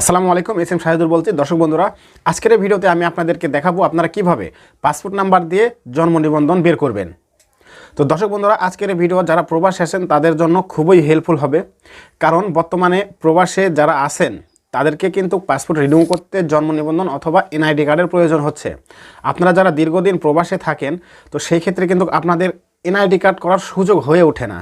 আসসালামু আলাইকুম, S M Shahidur বলছি। দর্শক বন্ধুরা, আজকের ভিডিওতে আমি আপনাদেরকে দেখাবো আপনারা কীভাবে পাসপোর্ট নাম্বার দিয়ে জন্ম নিবন্ধন বের করবেন। তো দর্শক বন্ধুরা, আজকের ভিডিও যারা প্রবাসে আছেন, তাদের জন্য খুবই হেল্পফুল হবে। কারণ বর্তমানে প্রবাসে যারা আছেন, তাদেরকে কিন্তু পাসপোর্ট রিনিউ করতে জন্ম নিবন্ধন অথবা এনআইডি কার্ডের প্রয়োজন হচ্ছে। আপনারা যারা দীর্ঘদিন প্রবাসে থাকেন, তো সেই ক্ষেত্রে কিন্তু আপনাদের এনআইডি কার্ড করার সুযোগ হয়ে ওঠে না।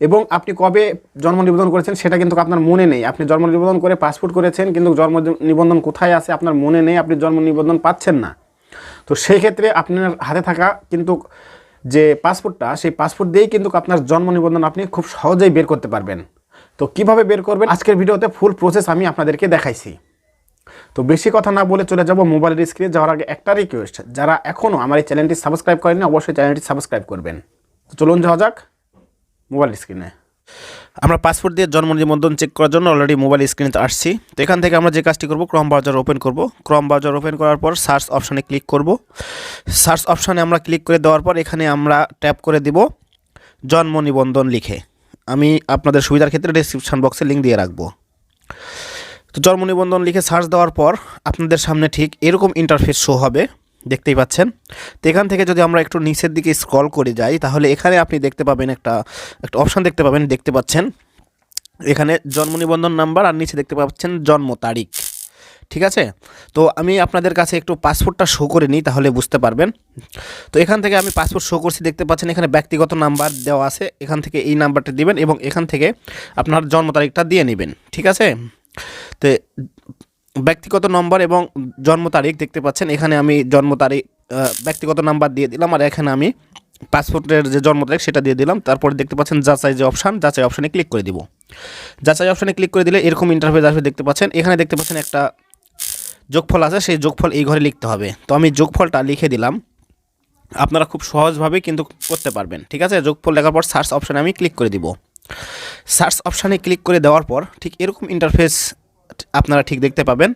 এবং আপনি কবে জন্ম নিবন্ধন করেছেন সেটা কিন্তু আপনার মনে নেই। আপনি জন্ম নিবন্ধন করে পাসপোর্ট করেছেন, কিন্তু জন্ম নিবন্ধন কোথায় আছে আপনার মনে নেই, আপনি জন্ম নিবন্ধন পাচ্ছেন না। তো সেই ক্ষেত্রে আপনার হাতে থাকা কিন্তু যে পাসপোর্টটা সেই পাসপোর্ট দিয়েই কিন্তু আপনার জন্ম নিবন্ধন আপনি খুব সহজেই বের করতে পারবেন। তো কীভাবে বের করবেন? আজকের ভিডিওতে ফুল প্রসেস আমি আপনাদেরকে দেখাইছি। তো বেশি কথা না বলে চলে যাব মোবাইলের স্ক্রিনে যাওয়ার আগে একটা রিকোয়েস্ট যারা এখনও আমার এই চ্যানেলটি সাবস্ক্রাইব করেনি অবশ্যই চ্যানেলটি সাবস্ক্রাইব করবেন। চলুন যাওয়া যাক। মোবাইল স্ক্রিনে। আমরা পাসপোর্ট দিয়ে জন্ম নিবন্ধন চেক করার জন্য অলরেডি মোবাইল স্ক্রিনে আসছি। তো এখান থেকে আমরা যে কাজটি করব ক্রম ব্রাউজার ওপেন করব। ক্রম ব্রাউজার ওপেন করার পর সার্চ অপশানে ক্লিক করব। সার্চ অপশানে আমরা ক্লিক করে দেওয়ার পর এখানে আমরা ট্যাপ করে দিব জন্ম নিবন্ধন লিখে। আমি আপনাদের সুবিধার ক্ষেত্রে ডিসক্রিপশন বক্সে লিঙ্ক দিয়ে রাখব। তো জন্ম নিবন্ধন লিখে সার্চ দেওয়ার পর আপনাদের সামনে ঠিক এরকম ইন্টারফেস শো হবে। দেখতেই পাচ্ছেন। তো এখান থেকে যদি আমরা একটু নিচের দিকে স্ক্রল করে যাই, তাহলে এখানে আপনি দেখতে পাবেন একটা একটা অপশান দেখতে পাবেন, দেখতে পাচ্ছেন। এখানে জন্ম নিবন্ধন নাম্বার আর নিচে দেখতে পাচ্ছেন জন্ম তারিখ। ঠিক আছে? তো আমি আপনাদের কাছে একটু পাসপোর্টটা শো করে নিই, তাহলে বুঝতে পারবেন। তো এখান থেকে আমি পাসপোর্ট শো করছি, দেখতে পাচ্ছেন এখানে ব্যক্তিগত নাম্বার দেওয়া আছে। এখান থেকে এই নাম্বারটা দিবেন এবং এখান থেকে আপনার জন্ম তারিখটা দিয়ে নেবেন। ঠিক আছে? তো ব্যক্তিগত নম্বর এবং জন্ম তারিখ দেখতে পাচ্ছেন। এখানে আমি জন্ম তারিখ ব্যক্তিগত নাম্বার দিয়ে দিলাম আর এখানে আমি পাসপোর্টের যে জন্ম তারিখ সেটা দিয়ে দিলাম। তারপরে দেখতে পাচ্ছেন যাচাই যে অপশান, যাচাই অপশানে ক্লিক করে দিব। যাচাই অপশানে ক্লিক করে দিলে এরকম ইন্টারফেস আসবে দেখতে পাচ্ছেন। এখানে দেখতে পাচ্ছেন একটা যোগফল আছে, সেই যোগফল এই ঘরে লিখতে হবে। তো আমি যোগফলটা লিখে দিলাম। আপনারা খুব সহজভাবে কিন্তু করতে পারবেন, ঠিক আছে? যোগফল লেখার পর সার্চ অপশানে আমি ক্লিক করে দিব। সার্চ অপশানে ক্লিক করে দেওয়ার পর ঠিক এরকম ইন্টারফেস আপনারা ঠিক দেখতে পাবেন।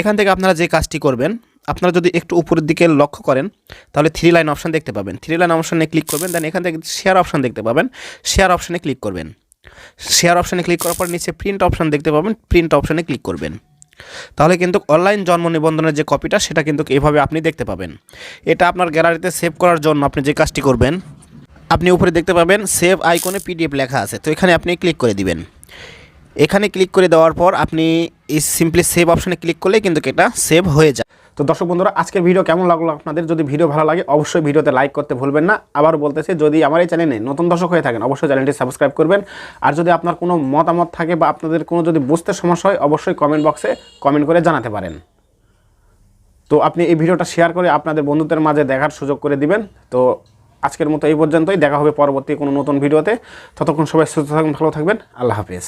এখান থেকে আপনারা যে কাজটি করবেন, আপনারা যদি একটু উপরের দিকে লক্ষ্য করেন, তাহলে থ্রি লাইন অপশান দেখতে পাবেন। থ্রি লাইন অপশানে ক্লিক করবেন দেন এখান থেকে শেয়ার অপশান দেখতে পাবেন। শেয়ার অপশানে ক্লিক করবেন। শেয়ার অপশানে ক্লিক করার পর নিচে প্রিন্ট অপশান দেখতে পাবেন প্রিন্ট অপশানে ক্লিক করবেন। তাহলে কিন্তু অনলাইন জন্ম নিবন্ধনের যে কপিটা সেটা কিন্তু এভাবে আপনি দেখতে পাবেন। এটা আপনার গ্যালারিতে সেভ করার জন্য আপনি যে কাজটি করবেন, আপনি উপরে দেখতে পাবেন সেভ আইকনে পিডিএফ লেখা আছে। তো এখানে আপনি ক্লিক করে দিবেন। এখানে ক্লিক করে দেওয়ার পর আপনি এই সিম্পলি সেভ অপশানে ক্লিক করলে কিন্তু এটা সেভ হয়ে যায়। তো দর্শক বন্ধুরা, আজকের ভিডিও কেমন লাগল আপনাদের? যদি ভিডিও ভালো লাগে, অবশ্যই ভিডিওতে লাইক করতে ভুলবেন না। আবার বলতেছি, যদি আমার এই চ্যানেলে নতুন দর্শক হয়ে থাকেন, অবশ্যই চ্যানেলটি সাবস্ক্রাইব করবেন। আর যদি আপনার কোনো মতামত থাকে বা আপনাদের কোনো যদি বুঝতে সমস্যা হয়, অবশ্যই কমেন্ট বক্সে কমেন্ট করে জানাতে পারেন। তো আপনি এই ভিডিওটা শেয়ার করে আপনাদের বন্ধুদের মাঝে দেখার সুযোগ করে দিবেন। তো আজকের মতো এই পর্যন্তই। দেখা হবে পরবর্তী কোনো নতুন ভিডিওতে ততক্ষণ সবাই সুস্থ থাকবেন ভালো থাকবেন। আল্লাহ হাফিজ।